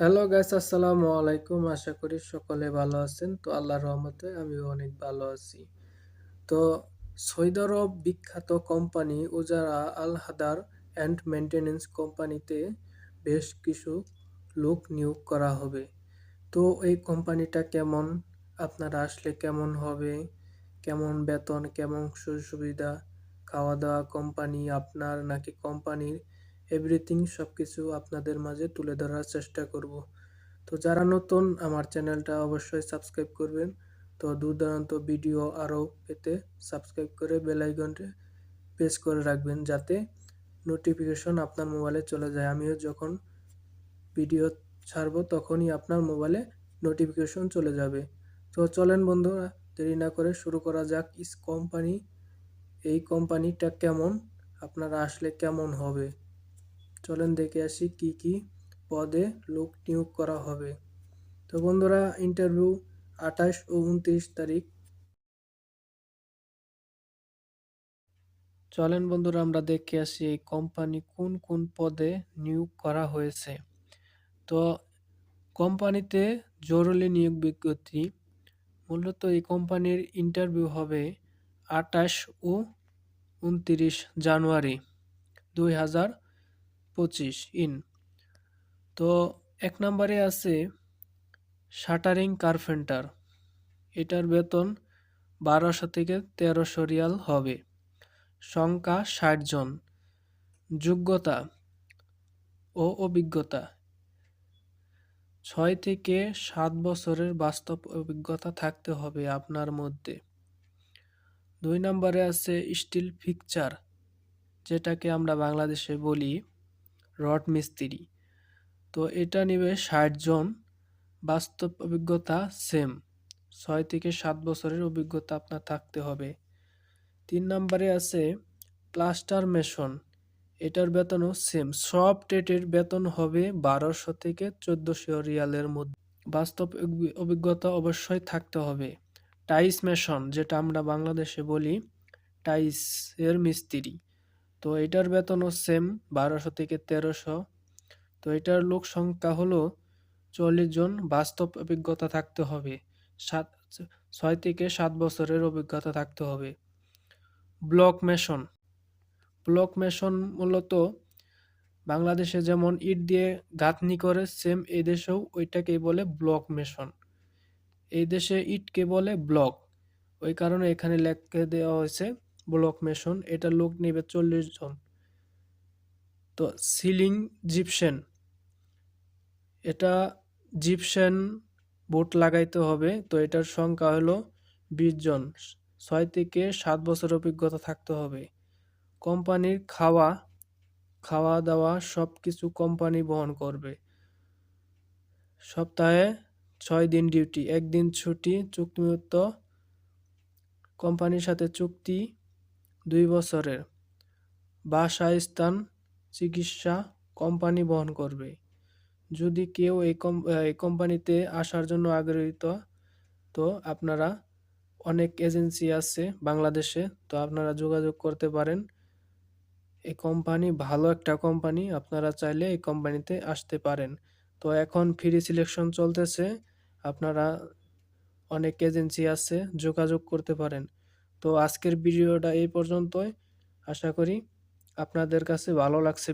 Hello guys আসসালামু আলাইকুম আশা করি সকলে ভালো আছেন। তো আল্লাহর রহমতে আমিও অনেক ভালো আছি। তো সৌদি আরব বিখ্যাত কোম্পানি উজারা আল হাদার অ্যান্ড মেনটেন্যান্স কোম্পানিতে বেশ কিছু লোক নিয়োগ করা হবে। তো এই কোম্পানিটা কেমন? আপনারা আসলে কেমন হবে? কেমন বেতন? কেমন সুযোগ সুবিধা খাওয়া দাওয়া কোম্পানি আপনার নাকি কোম্পানির এভরিথিং সব কিছু আপনাদের মাঝে তুলে ধরার চেষ্টা করব। তো যারা নতুন, আমার চ্যানেলটা অবশ্যই সাবস্ক্রাইব করবেন। তো দুর্দান্ত ভিডিও আরও পেতে সাবস্ক্রাইব করে বেলাইকনটি প্রেস করে রাখবেন যাতে নোটিফিকেশন আপনার মোবাইলে চলে যায়। আমিও যখন ভিডিও ছাড়বো তখনই আপনার মোবাইলে নোটিফিকেশন চলে যাবে। তো চলেন বন্ধুরা, দেরি না করে শুরু করা যাক ইস কোম্পানি, এই কোম্পানিটা কেমন, আপনারা আসলে কেমন হবে? চলেন দেখে আসি কি কি পদে লোক নিয়োগ করা হবে। তো বন্ধুরা ইন্টারভিউ আঠাশ ও উনত্রিশ তারিখ। চলেন বন্ধুরা, আমরা দেখে আসি এই কোম্পানি কোন কোন পদে নিয়োগ করা হয়েছে। তো কোম্পানিতে জরুরি নিয়োগ বিজ্ঞপ্তি। মূলত এই কোম্পানির ইন্টারভিউ হবে আঠাশ ও উনত্রিশ জানুয়ারি দুই হাজার পঁচিশ, ইন। তো এক নম্বরে আছে শাটারিং কার্পেন্টার। এটার বেতন বারোশো থেকে তেরোশো রিয়াল হবে। সংখ্যা ষাট জন। যোগ্যতা ও অভিজ্ঞতা। ছয় থেকে সাত বছরের বাস্তব অভিজ্ঞতা থাকতে হবে আপনার মধ্যে। দুই নম্বরে আছে স্টিল ফিকচার, যেটাকে আমরা বাংলাদেশে বলি রড মিস্ত্রি। তো এটা নেবে ষাট জন। বাস্তব অভিজ্ঞতা সেম ছয় থেকে সাত বছরের অভিজ্ঞতা আপনার থাকতে হবে। তিন নম্বরে আছে প্লাস্টার মেশন এটার বেতনও সেম সব টেটের বেতন হবে বারোশো থেকে চোদ্দোশো রিয়ালের মধ্যে। বাস্তব অভিজ্ঞতা অবশ্যই থাকতে হবে। টাইস মেশন যেটা আমরা বাংলাদেশে বলি টাইস এর মিস্ত্রি। তো এটার বেতনও সেম বারোশো থেকে তেরোশো। তো এটার লোক সংখ্যা হলো চল্লিশ জন। বাস্তব অভিজ্ঞতা থাকতে হবে। সাত, ছয় থেকে সাত বছরের অভিজ্ঞতা থাকতে হবে। Block mason. ব্লক মেশন মূলত বাংলাদেশে যেমন ইট দিয়ে গাঁথনি করে সেম এই দেশেও ওইটাকেই বলে ব্লক মেশন। এই দেশে ইটকে বলে ব্লক। ওই কারণে এখানে লেখকে দেওয়া হয়েছে ব্লক মেশন, এটা লোক নেবে চল্লিশ জন। তো সিলিং জিপসেন, এটা জিপসেন বোট লাগাইতে হবে, তো এটার সংখ্যা হলো বিশ জন। ছয় থেকে সাত বছর অভিজ্ঞতা থাকতে হবে। কোম্পানির খাওয়া খাওয়া দাওয়া সব কিছু কোম্পানি বহন করবে। সপ্তাহে ছয় দিন ডিউটি, একদিন ছুটি, চুক্তিমুক্ত কোম্পানির সাথে চুক্তি দুই বছরের বাসা স্থান চিকিৎসা কোম্পানি বহন করবে। যদি কেউ এই কোম্পানিতে আসার জন্য আগ্রহীত, তো আপনারা অনেক এজেন্সি আছে বাংলাদেশে, তো আপনারা যোগাযোগ করতে পারেন। এই কোম্পানি ভালো একটা কোম্পানি, আপনারা চাইলে এই কোম্পানিতে আসতে পারেন। তো এখন ফ্রি সিলেকশন চলতেছে, আপনারা অনেক এজেন্সি আছে, যোগাযোগ করতে পারেন। তো আজকের ভিডিওটা এই পর্যন্তই। আশা করি আপনাদের কাছে ভালো লাগছে